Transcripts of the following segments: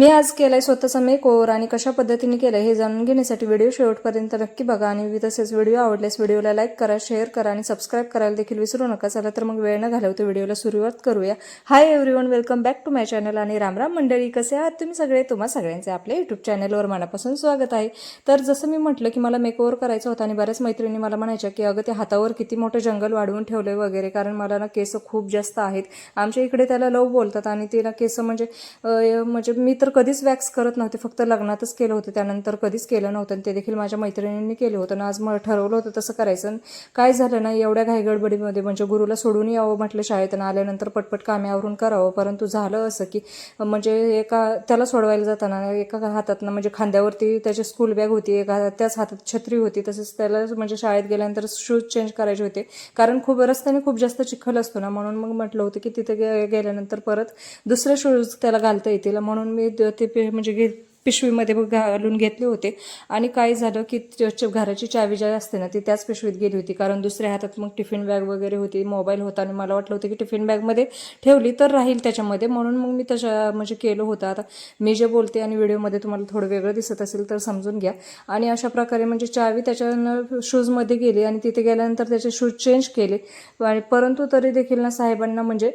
मी आज केलाय स्वतःचा मेकओवर आणि कशा पद्धतीने केलंय हे जाणून घेण्यासाठी व्हिडिओ शेवटपर्यंत नक्की बघा आणि तसेच व्हिडिओ आवडल्यास व्हिडिओला लाईक करा शेअर करा आणि सबस्क्राईब करायला देखील विसरू नका. चला तर मग वेळ न घालवतो व्हिडिओला सुरुवात करूया. Hi everyone welcome back to my channel आणि रामराम मंडळी. कसे आहात तुम्ही सगळे? तुम्हा सगळ्यांचे आपल्या युट्यूब चॅनलवर मनापासून स्वागत आहे. तर जसं मी म्हटलं की मला मेकओवर करायचं होतं आणि बऱ्याच मैत्रिणी मला म्हणायच्या की अगं ते हातावर किती मोठं जंगल वाढवून ठेवलंय वगैरे कारण मला ना केस खूप जास्त आहेत. आमच्या इकडे त्याला लव बोलतात आणि तिला केस म्हणजे म्हणजे मी तर कधीच वॅक्स करत नव्हते फक्त लग्नातच केलं होतं. त्यानंतर कधीच केलं नव्हतं आणि ते देखील माझ्या मैत्रिणींनी केलं होतं. आणि आज मग ठरवलं होतं तसं करायचं. आणि काय झालं ना एवढ्या घाईगडबडीमध्ये म्हणजे गुरुला सोडून यावं म्हटलं शाळेत आणि आल्यानंतर पटपट काम्यावरून करावं. परंतु झालं असं की म्हणजे एका त्याला सोडवायला जाताना एका हातातनं म्हणजे खांद्यावरती त्याची स्कूल बॅग होती एका त्याच हातात छत्री होती. तसंच त्याला म्हणजे शाळेत गेल्यानंतर शूज चेंज करायचे होते. कारण खूप रस्त्याने खूप जास्त चिखल असतो ना म्हणून मग म्हटलं होतं की तिथे गे- गेल्यानंतर परत दुसरे शूज त्याला घालता येतील. म्हणून मी ते म्हणजे घे पिशवीमध्ये घालून घेतले होते. आणि काय झालं की घराची चावी जी असते ना ती त्याच पिशवीत गेली होती. कारण दुसऱ्या हातात मग टिफिन बॅग वगैरे होती मोबाईल होता आणि मला वाटलं होतं की टिफिन बॅगमध्ये ठेवली तर राहील त्याच्यामध्ये. म्हणून मग मी तशा म्हणजे केलं होतं. आता मी जे बोलते आणि व्हिडिओमध्ये तुम्हाला थोडं वेगळं दिसत असेल तर समजून घ्या. आणि अशा प्रकारे म्हणजे चावी त्याच्या शूजमध्ये गेली आणि तिथे गेल्यानंतर त्याचे शूज चेंज केले. आणि परंतु तरी देखील ना साहेबांना म्हणजे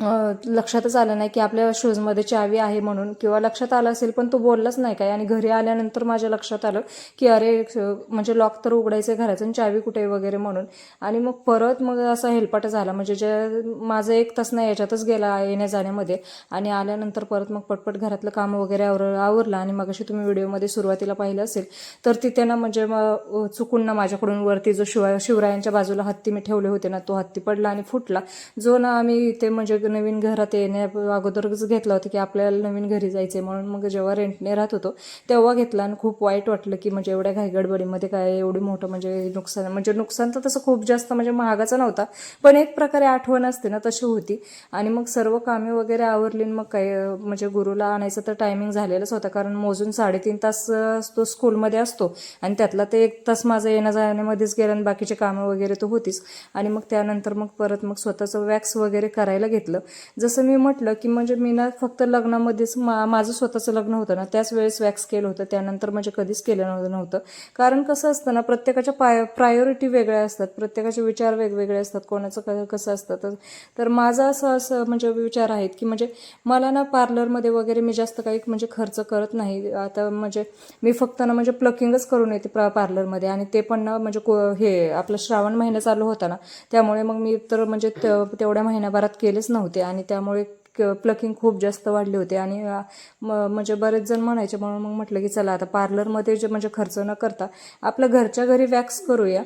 लक्षातच आलं नाही की आपल्या शूजमध्ये चावी आहे म्हणून किंवा लक्षात आलं असेल पण तो बोललाच नाही काय आणि घरी आल्यानंतर माझ्या लक्षात आलं की अरे श- म्हणजे लॉक तर उघडायचं आहे घराचं आणि चावी कुठे वगैरे म्हणून. आणि मग परत मग असा हेलपाट झाला. म्हणजे जे माझं एक तास नाही याच्यातच गेला येण्या जाण्यामध्ये. आणि आल्यानंतर परत मग पटपट घरातलं काम वगैरे आवर आवरलं आणि मग अशी तुम्ही व्हिडिओमध्ये सुरुवातीला पाहिलं असेल तर तिथे ना म्हणजे मग चुकून ना माझ्याकडून वरती जो शिवा शिवरायांच्या बाजूला हत्ती मी ठेवले होते ना तो हत्ती पडला आणि फुटला. जो ना आम्ही इथे म्हणजे नवीन घरात येण्या अगोदरच घेतला होता की आपल्याला नवीन घरी जायचंय म्हणून मग जेव्हा रेंटने राहत होतो तेव्हा घेतला आणि खूप वाईट वाटलं की म्हणजे एवढ्या घाईगडबडीमध्ये काय एवढी मोठं म्हणजे नुकसान म्हणजे नुकसान तर तसं खूप जास्त म्हणजे महागाचा नव्हता पण एक प्रकारे आठवण असते ना तशी होती. आणि मग सर्व कामे वगैरे आवरली आणि मग काय म्हणजे गुरुला आणायचं तर टायमिंग झालेलंच होता कारण मोजून साडेतीन तास तो स्कूलमध्ये असतो आणि त्यातला ते एक तास माझं येणं जाण्यामध्येच गेलं आणि बाकीचे कामं वगैरे तर होतीच. आणि मग त्यानंतर मग परत मग स्वतःचं वॅक्स वगैरे करायला घेतलं. जसं मी म्हटलं की म्हणजे मी ना फक्त लग्नामध्येच मा माझं स्वतःचं लग्न होतं ना त्याच वेळेस वॅक्स केलं होतं. त्यानंतर म्हणजे कधीच केलं नव्हतं नव्हतं. कारण कसं असतं ना प्रत्येकाच्या पाय प्रायोरिटी वेगळ्या असतात. प्रत्येकाचे विचार वेगवेगळे असतात. कोणाचं क कसं असतं तर तर माझा असं असं म्हणजे विचार आहेत की म्हणजे मला ना पार्लरमध्ये वगैरे मी जास्त काही म्हणजे खर्च करत नाही. आता म्हणजे मी फक्त ना म्हणजे प्लकिंगच करून येते प्रा पार्लरमध्ये आणि ते पण ना म्हणजे को हे आपलं श्रावण महिना चालू होता ना त्यामुळे मग मी तर म्हणजे त- तेवढ्या महिन्याभरात केलेच नव्हते. आणि त्यामुळे प्लकिंग खूप जास्त वाढले होते. आणि म- म्हणजे बरेच जण म्हणायचे म्हणून मग म्हटलं की चला आता पार्लरमध्ये जे म्हणजे खर्च न करता आपलं घरच्या घरी वॅक्स करूया.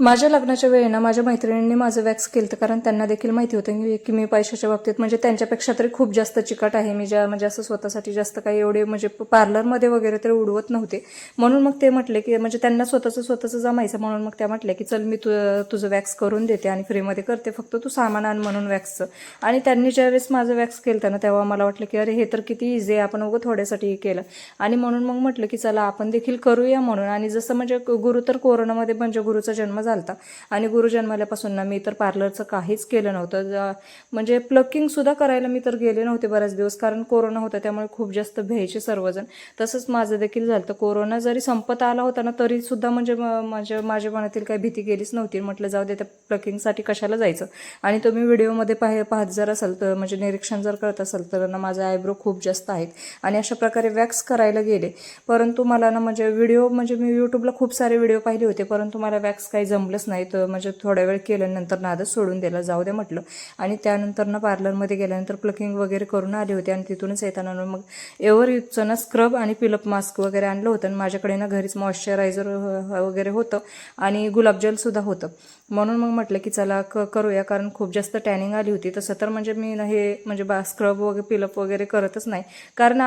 माझ्या लग्नाच्या वेळी ना माझ्या मैत्रिणींनी माझं वॅक्स केलं तर कारण त्यांना देखील माहिती होतं की- की मी पैशाच्या बाबतीत म्हणजे त्यांच्यापेक्षा तरी खूप जास्त चिकट आहे. मी ज्या म्हणजे असं स्वतःसाठी जास्त काही एवढे म्हणजे पार्लरमध्ये वगैरे तरी उडवत नव्हते. म्हणून मग ते म्हटले की म्हणजे त्यांना स्वतःचं स्वतःचं जमायचं. म्हणून मग त्या म्हटल्या की चल मी तु तुझं वॅक्स करून देते आणि फ्रीमध्ये करते. फक्त तू सामान आण म्हणून वॅक्सचं. आणि त्यांनी ज्यावेळेस माझं वॅक्स केलं ना तेव्हा मला वाटलं की अरे हे तर किती इझी आहे. आपण उगं थोड्यासाठी केलं. आणि म्हणून मग म्हटलं की चला आपण देखील करूया म्हणून. आणि जसं म्हणजे गुरु तर कोरोनामध्ये म्हणजे गुरुचा जन्म झालता. आणि गुरु जन्माल्यापासून ना मी तर पार्लरचं काहीच केलं नव्हतं. ज- म्हणजे प्लकिंगसुद्धा करायला मी तर गेले नव्हते बऱ्याच दिवस कारण कोरोना होता त्यामुळे खूप जास्त भ्यायचे सर्वजण. तसंच माझं देखील झालं कोरोना जरी संपत आला होता ना तरीसुद्धा म्हणजे म- माझ्या माझ्या मनातील काही भीती गेलीच नव्हती. म्हटलं जाऊ दे त्या प्लकिंगसाठी कशाला जायचं? आणि तुम्ही व्हिडिओमध्ये पाह पाहत जर असाल तर म्हणजे निरीक्षण जर करत असाल तर ना माझा आयब्रो खूप जास्त आहेत. आणि अशा प्रकारे वॅक्स करायला गेले. परंतु मला ना म्हणजे व्हिडिओ म्हणजे मी यूट्यूबला खूप सारे व्हिडिओ पाहिले होते. परंतु मला वॅक्स काही जमलंच नाही तर म्हणजे थोड्या वेळ केलं नंतर नादच सोडून दिला जाऊ दे म्हटलं. आणि त्यानंतर ना पार्लरमध्ये गेल्यानंतर प्लकिंग वगैरे करून आले होते आणि तिथूनच येताना मग एव्हर युजचं ना स्क्रब आणि पिलप मास्क वगैरे आणलं होतं. आणि माझ्याकडे ना घरीच मॉइश्चरायझर वगैरे होतं आणि गुलाबजलसुद्धा होतं. म्हणून मग म्हटलं की चला क करूया कारण खूप जास्त टॅनिंग आली होती. तसं तर म्हणजे मी ना हे म्हणजे बा स्क्रब वगैरे पिलअप वगैरे करतच नाही. कारण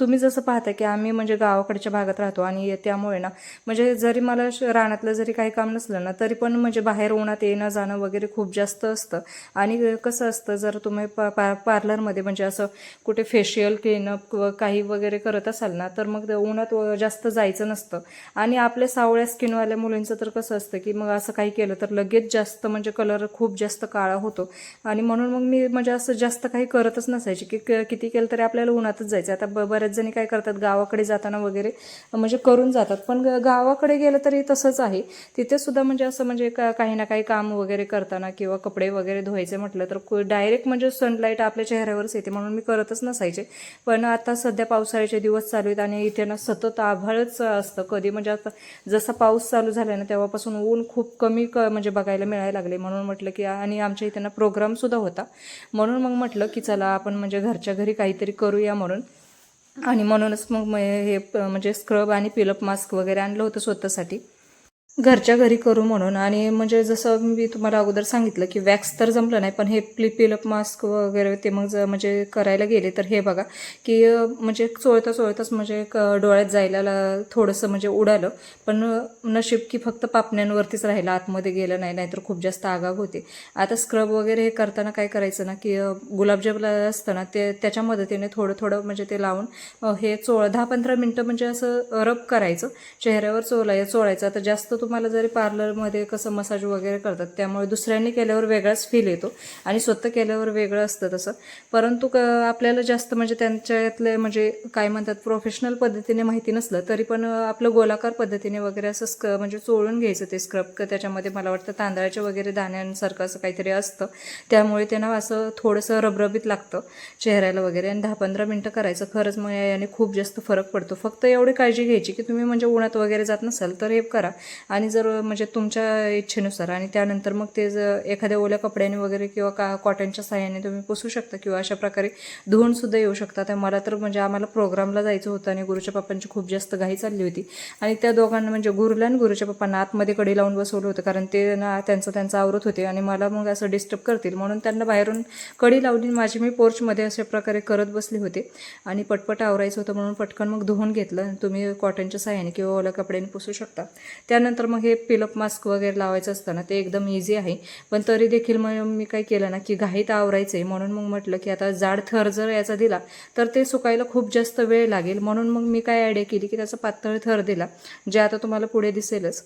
तुम्ही जसं पाहता की आम्ही म्हणजे गावाकडच्या भागात राहतो आणि त्यामुळे ना म्हणजे जरी मला श- रानातलं जरी काही काम नसलं ना तरी पण म्हणजे बाहेर उन्हात येणं जाणं वगैरे खूप जास्त असतं. आणि कसं असतं जर तुम्ही पा पा पार्लरमध्ये म्हणजे असं कुठे फेशियल क्लिनअप व काही वगैरे करत असाल ना तर मग उन्हात जास्त जायचं नसतं. आणि आपल्या सावळ्या स्किनवाल्या मुलींचं तर कसं असतं की मग असं काही केलं तर लगेच जास्त म्हणजे कलर खूप जास्त काळा होतो. आणि म्हणून मग मी म्हणजे असं जास्त काही करतच नसायची की क- किती केलं तरी आपल्याला उन्हातच जायचं. आता ब बऱ्याच जणी काय करतात गावाकडे जाताना वगैरे म्हणजे करून जातात. पण गावाकडे गेलं तरी तसंच आहे. तिथे सुद्धा म्हणजे म्हणजे असं म्हणजे का काही ना काही काम वगैरे करताना किंवा कपडे वगैरे धुवायचे म्हटलं तर डायरेक्ट म्हणजे सनलाईट आपल्या चेहऱ्यावरच येते म्हणून मी करतच नसायचे. पण आता सध्या पावसाळ्याचे दिवस चालू आहेत आणि इथे ना सतत आभाळच असतं. कधी म्हणजे आता जसा पाऊस चालू झाला ना तेव्हापासून ऊन खूप कमी क म्हणजे बघायला मिळायला लागले. म्हणून म्हटलं की आणि आमच्या इथे ना प्रोग्राम सुद्धा होता. म्हणून मग म्हटलं की चला आपण म्हणजे घरच्या घरी काहीतरी करूया म्हणून. आणि म्हणूनच मग हे म्हणजे स्क्रब आणि पिलअप मास्क वगैरे आणलं होतं स्वतःसाठी. घरच्या घरी करू म्हणून. आणि म्हणजे जसं मी तुम्हाला अगोदर सांगितलं की वॅक्स तर जमलं नाही पण हे प्लिपिलप मास्क वगैरे ते मग म्हणजे करायला गेले तर हे बघा की म्हणजे चोळता चोळताच म्हणजे क- डोळ्यात जायला थोडंसं म्हणजे उडालं. पण नशीब की फक्त पापण्यांवरतीच राहिलं. आतमध्ये गेलं नाही नाहीतर खूप जास्त आगाग होते. आता स्क्रब वगैरे हे करताना काय करायचं ना की गुलाबजामला असतं ना ते त्याच्या मदतीने थोडं थोडं म्हणजे ते लावून हे चोळ दहा पंधरा मिनटं म्हणजे असं रब करायचं. चेहऱ्यावर चोळाय चोळायचं. आता जास्त तुम्हाला जरी पार्लरमध्ये कसं मसाज वगैरे करतात त्यामुळे दुसऱ्यांनी केल्यावर वेगळाच फील येतो आणि स्वतः केल्यावर वेगळं असतं तसं. परंतु क आपल्याला जास्त म्हणजे त्यांच्यातले म्हणजे काय म्हणतात प्रोफेशनल पद्धतीने माहिती नसलं तरी पण आपलं गोलाकार पद्धतीने वगैरे असं स्क म्हणजे चोळून घ्यायचं ते स्क्रब क त्याच्यामध्ये मला वाटतं तांदळाच्या वगैरे दाण्यांसारखं असं काहीतरी असतं. त्यामुळे त्यांना असं थोडंसं रबरबीत लागतं चेहऱ्याला वगैरे आणि दहा पंधरा मिनटं करायचं. खरंच मग याने खूप जास्त फरक पडतो. फक्त एवढी काळजी घ्यायची की तुम्ही म्हणजे उन्हात वगैरे जात नसाल तर हे करा. आणि जर म्हणजे तुमच्या इच्छेनुसार आणि त्यानंतर मग ते जर एखाद्या ओल्या कपड्याने वगैरे किंवा का कॉटनच्या साह्याने तुम्ही पुसू शकता किंवा अशा प्रकारे धुवून सुद्धा येऊ शकता. तर मला तर म्हणजे आम्हाला प्रोग्रामला जायचं होतं आणि गुरुच्या पप्पांची खूप जास्त घाई चालली होती. आणि त्या दोघांना म्हणजे गुरुला आणि गुरुच्या पप्पांना आतमध्ये कडी लावून बसवलं होतं कारण ते ना त्यांचं त्यांचं आवरत होते आणि मला मग असं डिस्टर्ब करतील. म्हणून त्यांना बाहेरून कडी लावली माझी मी पोर्चमध्ये अशा प्रकारे करत बसले होते. आणि पटपट आवरायचं होतं म्हणून पटकन मग धुवून घेतलं आणि तुम्ही कॉटनच्या साह्याने किंवा ओल्या कपड्याने पुसू शकता. त्यानंतर मग हे पिलप मास्क वगैरे लावायचं असतं ना ते एकदम इझी आहे. पण तरी देखील मग मी काय केलं ना की घाईत आवरायचं. आहे म्हणून मग म्हटलं की आता जाड थर जर याचा दिला तर ते सुकायला खूप जास्त वेळ लागेल. म्हणून मग मी काय आयडिया केली की त्याचा पातळ थर दिला जे आता तुम्हाला पुढे दिसेलच.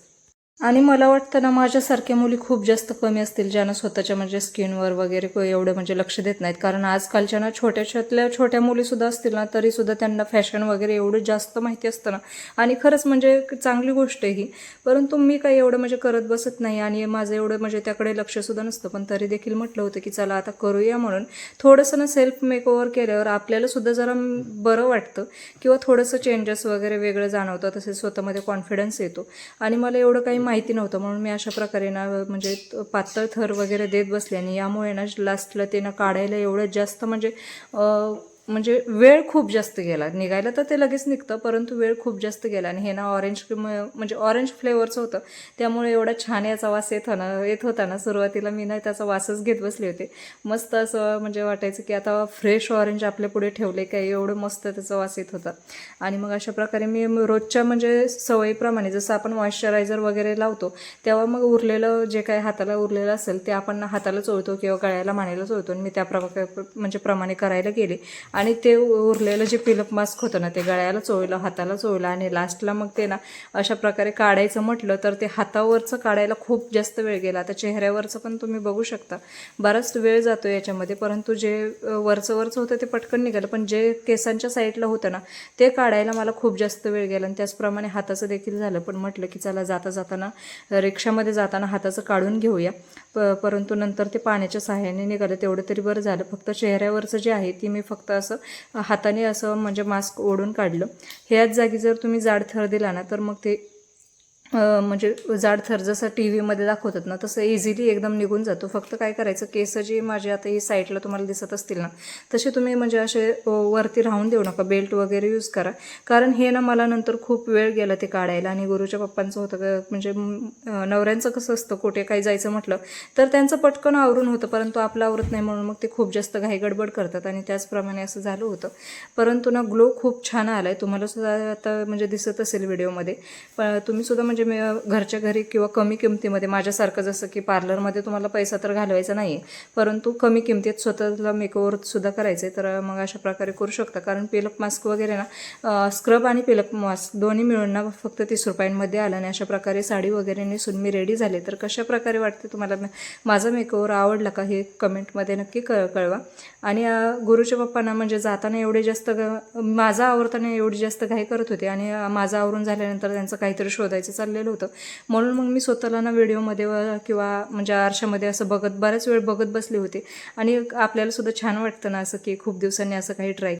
आणि मला वाटतं ना माझ्यासारख्या मुली खूप जास्त कमी असतील ज्यांना स्वतःच्या म्हणजे स्किनवर वगैरे को- एवढं म्हणजे लक्ष देत नाहीत. कारण आजकालच्या ना छोट्याशातल्या छोट्या मुलीसुद्धा असतील ना तरीसुद्धा त्यांना फॅशन वगैरे एवढं जास्त माहिती असतं ना. आणि खरंच म्हणजे चांगली गोष्ट आहे ही. परंतु मी काही एवढं म्हणजे करत बसत नाही आणि माझं एवढं म्हणजे त्याकडे लक्षसुद्धा नसतं. पण तरी देखील म्हटलं होतं की चला आता करूया म्हणून. थोडंसं ना सेल्फ मेकओव्हर केल्यावर आपल्यालासुद्धा जरा बरं वाटतं किंवा थोडंसं चेंजेस वगैरे वेगळं जाणवतं. तसेच स्वतःमध्ये कॉन्फिडन्स येतो. आणि मला एवढं काही माहिती नव्हतं. म्हणून मी अशा प्रकारे ना म्हणजे पातळ थर वगैरे देत बसले आणि यामुळे ना लास्टला ते ना काढायला एवढं जास्त म्हणजे म्हणजे वेळ खूप जास्त गेला. निघायला तर ते लगेच निघतं परंतु वेळ खूप जास्त गेला आणि हे ना ऑरेंज म्हणजे ऑरेंज फ्लेवरचं होतं. त्यामुळे एवढा छान याचा वास येत ना येत होता ना. सुरुवातीला मी नाही त्याचा वासच घेत बसले होते. मस्त असं म्हणजे वाटायचं की आता फ्रेश ऑरेंज आपल्या पुढे ठेवले काय एवढं मस्त त्याचा वास येत होता. आणि मग अशा प्रकारे मी रोजच्या म्हणजे सवयीप्रमाणे जसं आपण मॉइश्चरायझर वगैरे लावतो तेव्हा मग उरलेलं जे काही हाताला उरलेलं असेल ते आपण हाताला चोळतो किंवा गळ्याला मानेला चोळतो आणि मी त्या प्रकारे म्हणजे प्रमाणे करायला गेले. आणि ते उरलेलं जे पिलअप मास्क होतं ना ते गळ्याला चोळलं हाताला चोळलं आणि लास्टला मग ते ना अशा प्रकारे काढायचं म्हटलं तर ते हातावरचं काढायला खूप जास्त वेळ गेला. आता चेहऱ्यावरचं पण तुम्ही बघू शकता. बराच वेळ जातो याच्यामध्ये परंतु जे वरचं वरचं होतं ते पटकन निघालं. पण जे केसांच्या साईडला होतं ना ते काढायला मला खूप जास्त वेळ गेला आणि त्याचप्रमाणे हाताचं देखील झालं. पण म्हटलं की चला जाता जाताना रिक्षामध्ये जाताना हाताचं काढून घेऊया. प परंतु नंतर ते पाण्याच्या सहाय्याने निघालं तेवढं तरी बरं झालं. फक्त चेहऱ्यावरचं जे आहे ती मी फक्त असं हाताने असं म्हणजे मास्क ओढून काढलं. ह्याच जागी जर तुम्ही जाड थर दिला ना तर मग ते म्हणजे जाड थर जसं टी व्हीमध्ये दाखवतात ना तसं इझिली एकदम निघून जातो. फक्त काय करायचं केस जे माझे आता ही साईडला तुम्हाला दिसत असतील ना तसे तुम्ही म्हणजे असे वरती राहून देऊ नका. बेल्ट वगैरे यूज करा. कारण हे ना मला नंतर खूप वेळ गेला ते काढायला. आणि गुरुच्या पप्पांचं होतं म्हणजे नवऱ्यांचं कसं असतं कुठे काही जायचं म्हटलं तर त्यांचं पटकन आवरून होतं. परंतु आपलं आवरत नाही म्हणून मग ते खूप जास्त घाई गडबड करतात. आणि त्याचप्रमाणे असं झालं होतं. परंतु ना ग्लो खूप छान आला आहे तुम्हाला सुद्धा आता म्हणजे दिसत असेल व्हिडिओमध्ये पण तुम्ही सुद्धा म्हणजे म्हणजे मी घरच्या घरी किंवा कमी किमतीमध्ये माझ्यासारखं जसं की पार्लरमध्ये तुम्हाला पैसा तर घालवायचा नाही आहे परंतु कमी किमतीत स्वतःला मेकओव्हर सुद्धा करायचं आहे तर मग अशा प्रकारे करू शकता. कारण पेलक मास्क वगैरे ना स्क्रब आणि पेलक मास्क दोन्ही मिळून ना फक्त तीस रुपयांमध्ये आलं आणि अशा प्रकारे साडी वगैरे नेसून मी रेडी झाले. तर कशा प्रकारे वाटते तुम्हाला? माझा मेकओव्हर आवडला का हे कमेंटमध्ये नक्की क कळवा. आणि गुरुच्या पप्पांना म्हणजे जाताना एवढे जास्त ग- माझा आवडताना एवढी जास्त घाई करत होते आणि माझा माझं आवरून झाल्यानंतर त्यांचं काहीतरी शोधायचं चाललेलं होतं. म्हणून मग मी स्वतःला ना व्हिडिओमध्ये किंवा म्हणजे आरशामध्ये असं बघत बऱ्याच वेळ बघत बसले होते. आणि आपल्याला सुद्धा छान वाटतं ना असं की खूप दिवसांनी असं काही ट्राय